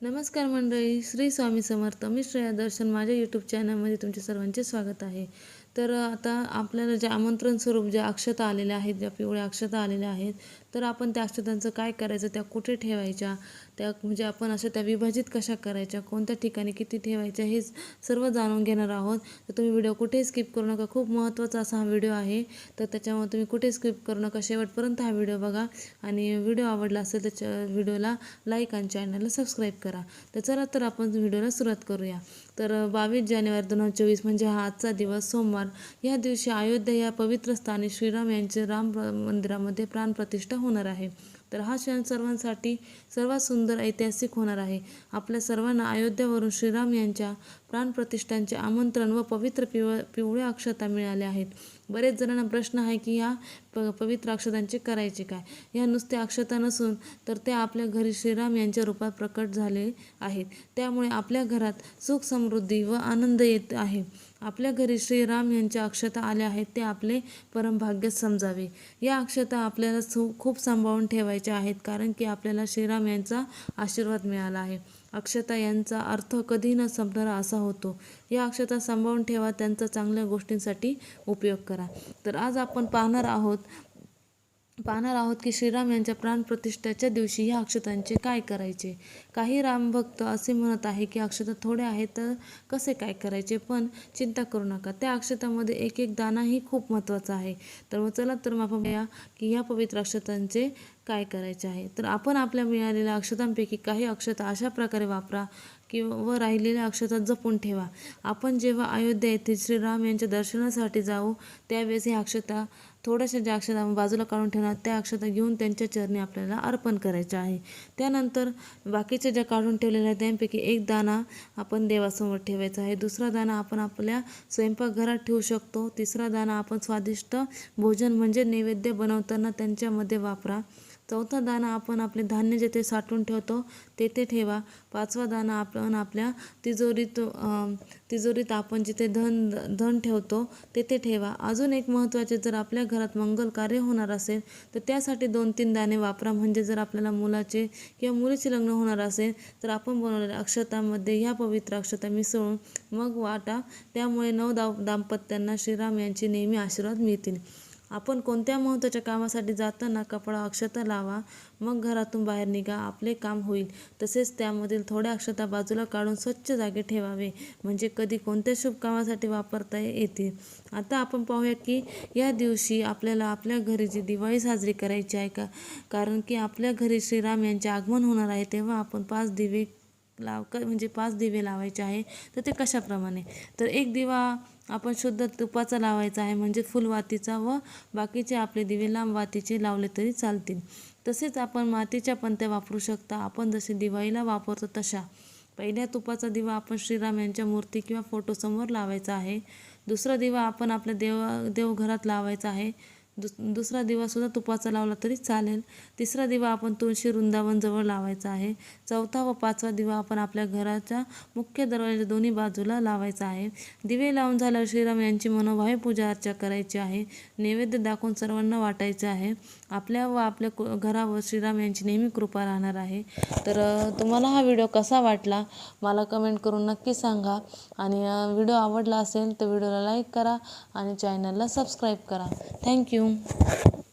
नमस्कार मंडळी श्री स्वामी समर्थ. मी श्रेया दर्शन. माझ्या यूट्यूब चॅनलमध्ये तुमचे सर्वांचे स्वागत आहे. तर आता आपल्याला जे आमंत्रण स्वरूप ज्या अक्षता आलेल्या आहेत ज्या पिवळ्या अक्षता आलेल्या आहेत तर आपण त्या अक्षतांचं काय करायचं त्या कुठे ठेवायच्या त्या म्हणजे आपण अशा त्या विभाजित कशा करायच्या कोणत्या ठिकाणी किती ठेवायच्या हे सर्व जाणून घेणार आहोत. तर तुम्ही व्हिडिओ कुठेही स्किप करू नका. खूप महत्त्वाचा असा हा व्हिडिओ आहे. तर त्याच्यामुळे तुम्ही कुठे स्किप करू नका. शेवटपर्यंत हा व्हिडिओ बघा. आणि व्हिडिओ आवडला असेल त्याच्या व्हिडिओला लाईक आणि चॅनलला सबस्क्राईब करा. तर चला तर आपण व्हिडिओला सुरुवात करूया. तर बावीस जानेवारी दोन हजार चोवीस म्हणजे हा आजचा दिवस सोमवार. या दिवशी अयोध्या या पवित्र स्थानी श्रीराम यांचे राम मंदिरामध्ये प्राणप्रतिष्ठा होणार आहे. तर हा क्षण सर्वांसाठी सर्वात सुंदर ऐतिहासिक होणार आहे. आपल्या सर्वांना अयोध्यावरून श्रीराम यांच्या प्राणप्रतिष्ठांचे आमंत्रण व पवित्र पिव पिवळ्या अक्षता मिळाल्या आहेत. बरेच जणांना प्रश्न आहे की ह्या प पवित्र अक्षतांचे करायचे काय? ह्या नुसत्या अक्षता नसून तर ते आपल्या घरी श्रीराम यांच्या रूपात प्रकट झाले आहेत. त्यामुळे आपल्या घरात सुख समृद्धी व आनंद येत आहे. आपल्या घरी श्रीराम यांच्या अक्षता आल्या आहेत ते आपले परमभाग्य समजावे. या अक्षता आपल्याला सु खूप सांभाळून ठेवायच्या आहेत कारण की आपल्याला श्रीराम यांचा आशीर्वाद मिळाला आहे. अक्षता यांचा अर्थ कधी न संपणारा असा होतो. या अक्षता सांभाळून ठेवा त्यांचा चांगल्या गोष्टींसाठी उपयोग करा. तर आज आपण पाहणार आहोत पाहणार आहोत की श्रीराम यांच्या प्राणप्रतिष्ठेच्या दिवशी ह्या अक्षतांचे काय करायचे? काही रामभक्त असे म्हणत आहे की अक्षता थोडे आहेत तर कसे काय करायचे? पण चिंता करू नका. त्या अक्षतामध्ये एक एक दानाही खूप महत्त्वाचा आहे. तर मग चला तर मग या की ह्या पवित्र अक्षतांचे काय करायचे आहे? तर आपण आपल्या मिळालेल्या अक्षतांपैकी काही अक्षता अशा प्रकारे वापरा किंवा व राहिलेल्या अक्षता जपून ठेवा. आपण जेव्हा अयोध्या येथे श्रीराम यांच्या दर्शनासाठी जाऊ त्यावेळेस ह्या अक्षता थोड्याशा ज्या अक्षता बाजूला काढून ठेवणार त्या अक्षता घेऊन त्यांच्या चरणी आपल्याला अर्पण करायचे आहे. त्यानंतर बाकीच्या ज्या काढून ठेवलेल्या त्यांपैकी एक दाना आपण देवासमोर ठेवायचा आहे. दुसरा दाना आपण आपल्या स्वयंपाकघरात ठेवू शकतो. तिसरा दाना आपण स्वादिष्ट भोजन म्हणजे नैवेद्य बनवताना त्यांच्यामध्ये वापरा. चौथा दाना आपण आपले धान्य जेथे साठवून ठेवतो तेथे ठेवा. पाचवा दाना आपण आपल्या तिजोरीत तिजोरीत आपण जिथे धन धन ठेवतो तेथे ठेवा. अजून एक महत्त्वाचे जर आपल्या घरात मंगल कार्य होणार असेल तर त्यासाठी दोन तीन दाणे वापरा. म्हणजे जर आपल्याला मुलाचे किंवा मुलीचे लग्न होणार असेल तर आपण बनवलेल्या अक्षतामध्ये ह्या पवित्र अक्षता मिसळून मग वाटा. त्यामुळे नव दाव दाम्पत्यांना श्रीराम यांचे नेहमी आशीर्वाद मिळतील. आपण कोणत्या महत्त्वाच्या कामासाठी जाताना कपडा अक्षता लावा मग घरातून बाहेर निघा आपले काम होईल. तसेच त्यामधील थोड्या अक्षता बाजूला काढून स्वच्छ जागे ठेवावे म्हणजे कधी कोणत्या शुभ कामासाठी वापरता येतील. आता आपण पाहूया की या दिवशी आपल्याला आपल्या घरी जी दिवाळी साजरी करायची आहे का? कारण की आपल्या घरी श्रीराम यांचे आगमन होणार आहे तेव्हा आपण पाच दिवे लाव म्हणजे पाच दिवे लावायचे आहे. तर ते कशाप्रमाणे? तर एक दिवा आपण शुद्ध तुपाचा लावायचा आहे म्हणजे फुलवातीचा व बाकीचे आपले दिवे लांब वातीचे लावले तरी चालतील. तसेच आपण मातीच्या पंत्या वापरू शकता. आपण जसे दिवाळीला वापरतो तशा. पहिल्या तुपाचा दिवा आपण श्रीराम यांच्या मूर्ती किंवा फोटोसमोर लावायचा आहे. दुसरा दिवा आपण आपल्या देवा देवघरात लावायचा आहे. दुस दुसरा दिवासुद्धा तुपाचा लावला तरी चालेल. तिसरा दिवा आपण तुळशी वृंदावनजवळ लावायचा आहे. चौथा व पाचवा दिवा आपण आपल्या घराच्या मुख्य दरवाजाच्या दोन्ही बाजूला लावायचा आहे. दिवे लावून झाल्यावर श्रीराम यांची मनोभावे पूजा अर्चा करायची आहे. नैवेद्य दाखवून सर्वांना वाटायचे आहे. आपल्या व आपल्या घरावर श्रीराम यांची नेहमी कृपा राहणार आहे. तर तुम्हाला हा व्हिडिओ कसा वाटला? मला कमेंट करून नक्की सांगा. आणि व्हिडिओ आवडला असेल तर व्हिडिओला लाईक करा आणि चॅनलला सबस्क्राईब करा. Thank you. Anwendung.